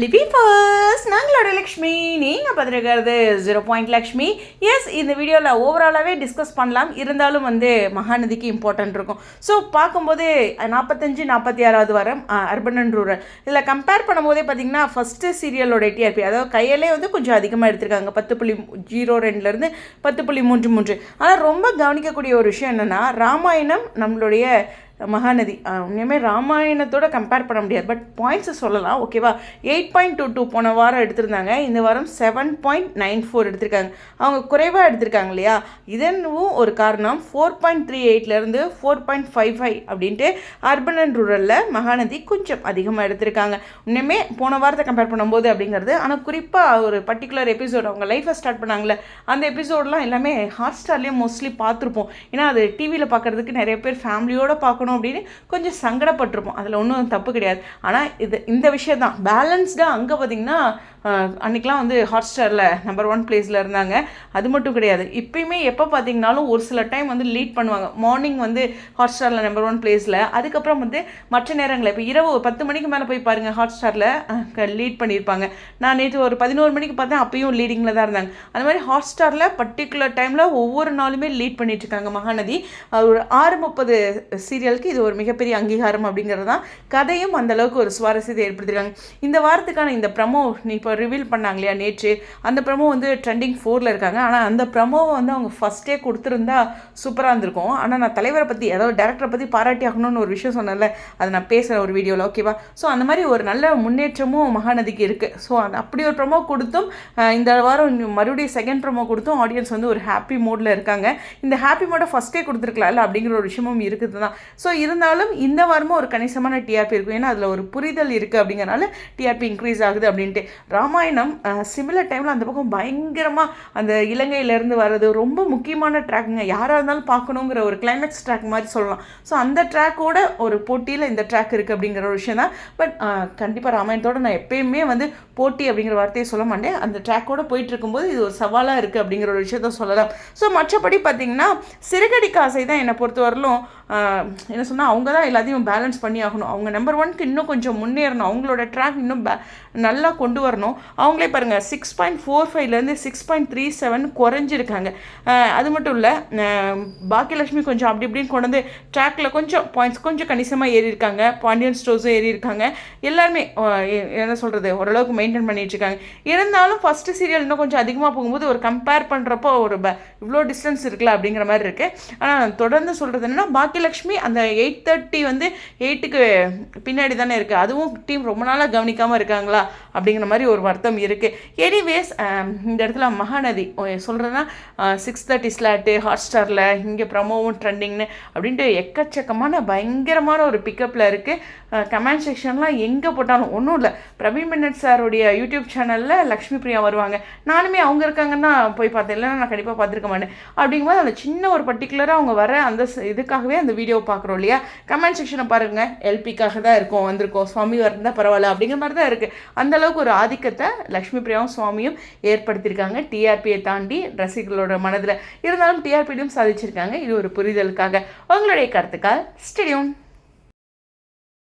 லிபிஃபர்ஸ் நாங்களோட லக்ஷ்மி. நீங்கள் பார்த்துருக்கிறது ஜீரோ பாயிண்ட் லக்ஷ்மி எஸ் இந்த வீடியோவில் ஓவராலாகவே டிஸ்கஸ் பண்ணலாம். இருந்தாலும் வந்து மகாநதிக்கு இம்பார்ட்டன்ட் இருக்கும். ஸோ பார்க்கும்போது நாற்பத்தஞ்சு நாற்பத்தி ஆறாவது வாரம் அர்பன் அண்ட் ரூரல் இதில் கம்பேர் பண்ணும்போதே பார்த்தீங்கன்னா ஃபஸ்ட்டு சீரியலோட டிஆர்பி அதாவது கையிலே வந்து கொஞ்சம் அதிகமாக எடுத்திருக்காங்க. பத்து புள்ளி ஜீரோ ரெண்டுலேருந்து பத்து புள்ளி மூன்று மூன்று. ஆனால் ரொம்ப கவனிக்கக்கூடிய ஒரு விஷயம் என்னென்னா ராமாயணம் நம்மளுடைய மகாநதி. உண்மையுமே ராமாயணத்தோட கம்பேர் பண்ண முடியாது. பட் பாயிண்ட்ஸை சொல்லலாம் ஓகேவா எயிட் பாயிண்ட் டூ டூ போன வாரம் எடுத்திருந்தாங்க. இந்த வாரம் செவன் பாயிண்ட் நைன் ஃபோர் எடுத்திருக்காங்க. அவங்க குறைவாக எடுத்திருக்காங்க இல்லையா? இதனும் ஒரு காரணம். ஃபோர் பாயிண்ட் த்ரீ எயிட்லேருந்து ஃபோர் பாயிண்ட் ஃபைவ் ஃபைவ் அப்படின்ட்டு அர்பன் அண்ட் ரூரலில் மகாநதி கொஞ்சம் அதிகமாக எடுத்திருக்காங்க. உண்மையுமே போன வாரத்தை கம்பேர் பண்ணும்போது அப்படிங்கிறது ஆனால் குறிப்பாக ஒரு பர்டிகுலர் எபிசோட் அவங்க லைஃப்பை ஸ்டார்ட் பண்ணாங்களே அந்த எபிசோடெலாம் எல்லாமே ஹாட் ஸ்டார்லேயே மோஸ்ட்லி பார்த்துருப்போம். ஏன்னா அது டிவியில் பார்க்குறதுக்கு நிறைய பேர் ஃபேமிலியோடு பார்க்கணும். அப்படின்னு கொஞ்சம் சங்கடப்பட்டிருப்போம். அதில் ஒன்றும் தப்பு கிடையாது. ஆனால் இது இந்த விஷயம் தான் பேலன்ஸ்டாக அங்கே பார்த்திங்கன்னா அன்றைக்கெலாம் வந்து ஹாட் ஸ்டாரில் நம்பர் ஒன் பிளேஸில் இருந்தாங்க. அது மட்டும் கிடையாது. இப்பயுமே எப்போ பார்த்தீங்கனாலும் ஒரு சில டைம் வந்து லீட் பண்ணுவாங்க. மார்னிங் வந்து ஹாட் ஸ்டாரில் நம்பர் ஒன் பிளேஸில் அதுக்கப்புறம் வந்து மற்ற நேரங்களில் இப்போ இரவு பத்து மணிக்கு மேலே போய் பாருங்கள் ஹாட் ஸ்டாரில் லீட் பண்ணியிருப்பாங்க. நான் நேற்று ஒரு பதினோரு மணிக்கு பார்த்தேன் அப்பயும் லீடிங்கில் தான் இருந்தாங்க. அந்த மாதிரி ஹாட் ஸ்டாரில் பர்டிகுலர் டைமில் ஒவ்வொரு நாளுமே லீட் பண்ணிட்டு இருக்காங்க மகாநதி. ஒரு ஆறு முப்பது சீரியலுக்கு இது ஒரு மிகப்பெரிய அங்கீகாரம் அப்படிங்கிறது தான் கதையும் அந்தளவுக்கு ஒரு சுவாரஸ்யத்தை ஏற்படுத்தியிருக்காங்க. இந்த வாரத்துக்கான இந்த ப்ரமோ நீ இப்போ ரிவீல் பண்ணாங்க இல்லையா நேற்று? அந்த ப்ரமோ வந்து ட்ரெண்டிங் ஃபோரில் இருக்காங்க. ஆனால் அந்த ப்ரமோவை வந்து அவங்க ஃபஸ்ட்டே கொடுத்துருந்தா சூப்பராக இருந்திருக்கும். ஆனால் நான் தலைவரை பற்றி அதாவது டேரக்டரை பற்றி பாராட்டி ஆகணும்னு ஒரு விஷயம் சொன்னேன்ல அதை நான் பேசுகிறேன் ஒரு வீடியோவில் ஓகேவா ஸோ அந்த மாதிரி ஒரு நல்ல முன்னேற்றமும் மகாநதிக்கு இருக்குது ஸோ அந்த அப்படி ஒரு ப்ரமோ கொடுத்தும் இந்த வாரம் மறுபடியும் செகண்ட் ப்ரமோ கொடுத்தும் ஆடியன்ஸ் வந்து ஒரு ஹாப்பி மோடில் இருக்காங்க. இந்த ஹாப்பி மோடை ஃபஸ்ட்டே கொடுத்துருக்கலாம்ல அப்படிங்கிற ஒரு விஷயமும் இருக்குது தான் ஸோ இருந்தாலும் இந்த வாரமும் ஒரு கணிசமான டிஆர்பி இருக்கும். ஏன்னா அதில் ஒரு புரிதல் இருக்குது அப்படிங்கிறனால டிஆர்பி இன்க்ரீஸ் ஆகுது அப்படின்ட்டு. ராமாயணம் சிமிலர் டைமில் அந்த பக்கம் பயங்கரமாக அந்த இலங்கையிலேருந்து வர்றது ரொம்ப முக்கியமான ட்ராக்குங்க யாராக இருந்தாலும் பார்க்கணுங்கிற ஒரு கிளைமேக்ஸ் ட்ராக் மாதிரி சொல்லலாம். ஸோ அந்த ட்ராக்கோட ஒரு போட்டியில் இந்த ட்ராக் இருக்குது அப்படிங்கிற ஒரு விஷயம் தான். பட் கண்டிப்பாக ராமாயணத்தோட நான் எப்பயுமே வந்து போட்டி அப்படிங்கிற வார்த்தையை சொல்ல மாட்டேன். அந்த ட்ராக்கோட போயிட்டு இருக்கும்போது இது ஒரு சவாலாக இருக்குது அப்படிங்கிற ஒரு விஷயத்த சொல்லலாம். ஸோ மற்றபடி பார்த்திங்கன்னா சிறுகடி காசை தான் என்னை பொறுத்தவரையிலும். என்ன சொன்னால் அவங்க தான் எல்லாத்தையும் பேலன்ஸ் பண்ணி ஆகணும் அவங்க நம்பர் ஒன்க்கு இன்னும் கொஞ்சம் முன்னேறணும். அவங்களோட ட்ராக் இன்னும் பே நல்லா கொண்டு வரணும். அவங்களே பாருங்கள் சிக்ஸ் பாயிண்ட் ஃபோர் ஃபைவ்லேருந்து சிக்ஸ் பாயிண்ட் த்ரீ செவன் குறைஞ்சிருக்காங்க. அது மட்டும் இல்லை பாக்கியலட்சுமி கொஞ்சம் அப்படி இப்படின்னு கொண்டு வந்து ட்ராக்கில் கொஞ்சம் பாயிண்ட்ஸ் கொஞ்சம் கணிசமாக ஏறி இருக்காங்க. பாண்டியன் ஸ்டோர்ஸும் ஏறி இருக்காங்க. எல்லாருமே என்ன சொல்கிறது ஓரளவுக்கு மெயின்டைன் பண்ணிட்டு இருக்காங்க. இருந்தாலும் ஃபஸ்ட்டு சீரியல் இன்னும் கொஞ்சம் அதிகமாக போகும்போது ஒரு கம்பேர் பண்ணுறப்போ ஒரு ப இவ்வளோ டிஸ்டன்ஸ் இருக்குல்ல அப்படிங்கிற மாதிரி இருக்குது ஆனால் தொடர்ந்து சொல்கிறது என்னன்னா பாக்கியலட்சுமி அந்த எயிட் தேர்ட்டி வந்து எயிட்டுக்கு பின்னாடி தானே இருக்குது அதுவும் டீம் ரொம்ப நாளாக கவனிக்காமல் இருக்காங்களா? அப்படிங்கிற மாதிரி ஒரு வருத்தம் இருக்குது எனிவேஸ் இந்த இடத்துல மகாநதி சொல்கிறேன்னா சிக்ஸ் தேர்ட்டி ஸ்லாட்டு ஹாட் ஸ்டாரில் இங்கே ப்ரமோவும் ட்ரெண்டிங்னு அப்படின்ட்டு எக்கச்சக்கமான பயங்கரமான ஒரு பிக்கப்பில் இருக்குது கமெண்ட் செக்ஷன்லாம் எங்கே போட்டாலும் ஒன்றும் இல்லை. பிரவீன் மின்னட் சாருடைய யூடியூப் சேனலில் லக்ஷ்மி பிரியா வருவாங்க. நானுமே அவங்க இருக்காங்கன்னா போய் பார்த்தேன். இல்லைன்னா நான் கண்டிப்பாக பார்த்துருக்க மாட்டேன். அப்படிங்கும்போது அந்த சின்ன ஒரு பர்டிகுலராக அவங்க வர அந்த இதுக்காகவே அந்த வீடியோ பார்க்குறோம் இல்லையா? கமெண்ட் செக்ஷனை பாருங்கள் எல்பிக்காக தான் இருக்கும் வந்திருக்கோம். சுவாமி வரந்தா பரவாயில்ல அப்படிங்கிற மாதிரி தான் இருக்குது அந்தளவுக்கு ஒரு ஆதிக்கத்தை லக்ஷ்மி பிரியாவும் சுவாமியும் ஏற்படுத்தியிருக்காங்க. டிஆர்பியை தாண்டி ரசிகர்களோட மனதில். இருந்தாலும் டிஆர்பியிலும் சாதிச்சிருக்காங்க. இது ஒரு புரிதலுக்காக. உங்களுடைய கருத்துக்கால் ஸ்டேடியம்